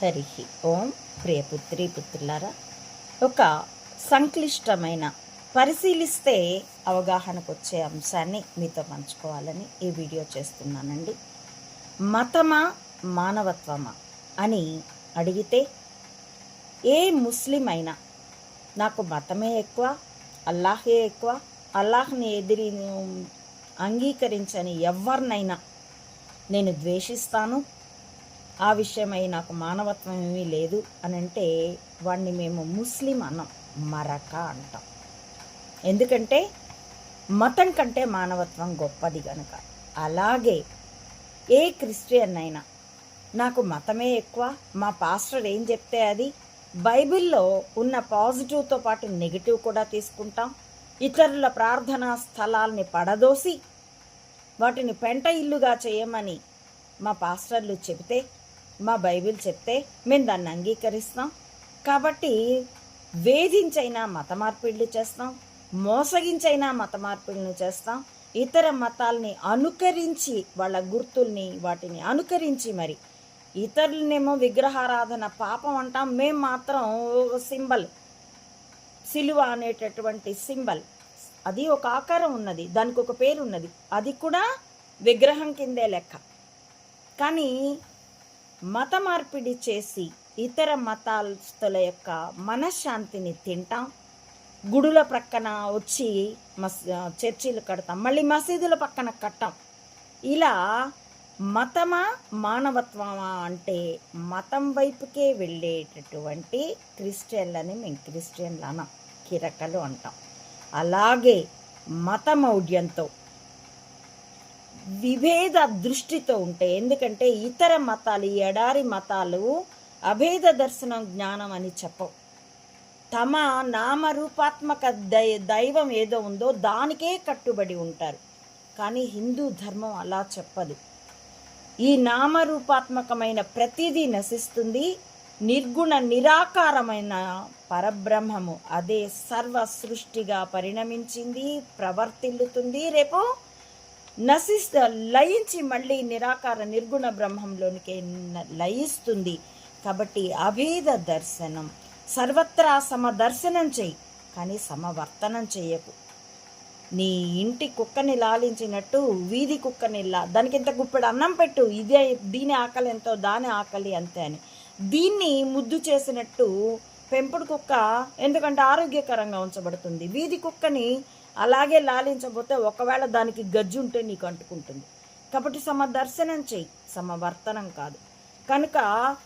హరి ఓం ప్రియపుత్రి పుత్రులారా ఒక సంక్లిష్టమైన పరిశీలిస్తే అవగాహనకు వచ్చే అంశాన్ని మీతో పంచుకోవాలని ఈ వీడియో చేస్తున్నానండి. మతమా మానవత్వమా అని అడిగితే ఏ ముస్లిం అయినా నాకు మతమే ఎక్కువ అల్లాహే ఎక్కువ అల్లాహ్ని ఎదిరి అంగీకరించని ఎవరినైనా నేను ద్వేషిస్తాను ఆ విషయమై నాకు మానవత్వం ఏమీ లేదు అని అంటే వాడిని మేము ముస్లిం అన్నాం మరక అంటాం. ఎందుకంటే మతం కంటే మానవత్వం గొప్పది కనుక అలాగే ఏ క్రిస్టియన్ అయినా నాకు మతమే ఎక్కువ మా పాస్టర్ ఏం చెప్తే అది బైబిల్లో ఉన్న పాజిటివ్తో పాటు నెగిటివ్ కూడా తీసుకుంటాం. ఇతరుల ప్రార్థనా స్థలాల్ని పడదోసి వాటిని పెంట ఇల్లుగా చేయమని మా పాస్టర్లు చెబితే మా బైబిల్ చెప్తే మేము దాన్ని అంగీకరిస్తాం. కాబట్టి వేధించైనా మత మార్పిడులు చేస్తాం. మోసగించైనా మత మార్పిడులు చేస్తాం. ఇతర మతాల్ని అనుకరించి వాళ్ళ గుర్తుల్ని వాటిని అనుకరించి మరి. ఇతరులనేమో విగ్రహారాధన పాపం అంటాం. మేము మాత్రం సింబల్. సిలువ అనేటటువంటి సింబల్. అది ఒక ఆకారం ఉన్నది. దానికి ఒక పేరు ఉన్నది. అది కూడా విగ్రహం కిందే లెక్క. కానీ మత మార్పిడి చేసి ఇతర మతాస్తుల యొక్క మనశ్శాంతిని తింటాం. గుడుల ప్రక్కన వచ్చి మస్ చర్చిలు కడతాం. మళ్ళీ మసీదుల పక్కన కట్టాం. ఇలా మతమా మానవత్వమా అంటే మతం వైపుకే వెళ్ళేటటువంటి క్రిస్టియన్లని మేము క్రిస్టియన్లు అన్నాం కిరకలు అంటాం. అలాగే మతమౌఢ్యంతో విభేద దృష్టితో ఉంటే ఎందుకంటే ఇతర మతాలు ఈ ఎడారి మతాలు అభేద దర్శనం జ్ఞానం అని చెప్పవు. తమ నామరూపాత్మక దై దైవం ఏదో ఉందో దానికే కట్టుబడి ఉంటారు. కానీ హిందూ ధర్మం అలా చెప్పదు. ఈ నామరూపాత్మకమైన ప్రతిదీ నశిస్తుంది. నిర్గుణ నిరాకారమైన పరబ్రహ్మము అదే సర్వ సృష్టిగా పరిణమించింది ప్రవర్తిల్లుతుంది. రేపు నశిస్త లయించి మళ్ళీ నిరాకార నిర్గుణ బ్రహ్మంలోనికి న- లయిస్తుంది. కాబట్టి అభేద దర్శనం. సర్వత్రా సమదర్శనం చెయ్యి కానీ సమవర్తనం చెయ్యకు. నీ ఇంటి కుక్కని లాలించినట్టు వీధి కుక్కని లా దానికి ఇంత గుప్పెడు అన్నం పెట్టు ఇదే దీని ఆకలి ఎంతో దాని ఆకలి అంతే అని. దీన్ని ముద్దు చేసినట్టు పెంపుడు కుక్క ఎందుకంటే ఆరోగ్యకరంగా ఉంచబడుతుంది. వీధి కుక్కని అలాగే లాలించబోతే ఒకవేళ దానికి గజ్జి ఉంటే నీకు అంటుకుంటుంది. కాబట్టి సమదర్శనం చెయ్యి సమవర్తనం కాదు. కనుక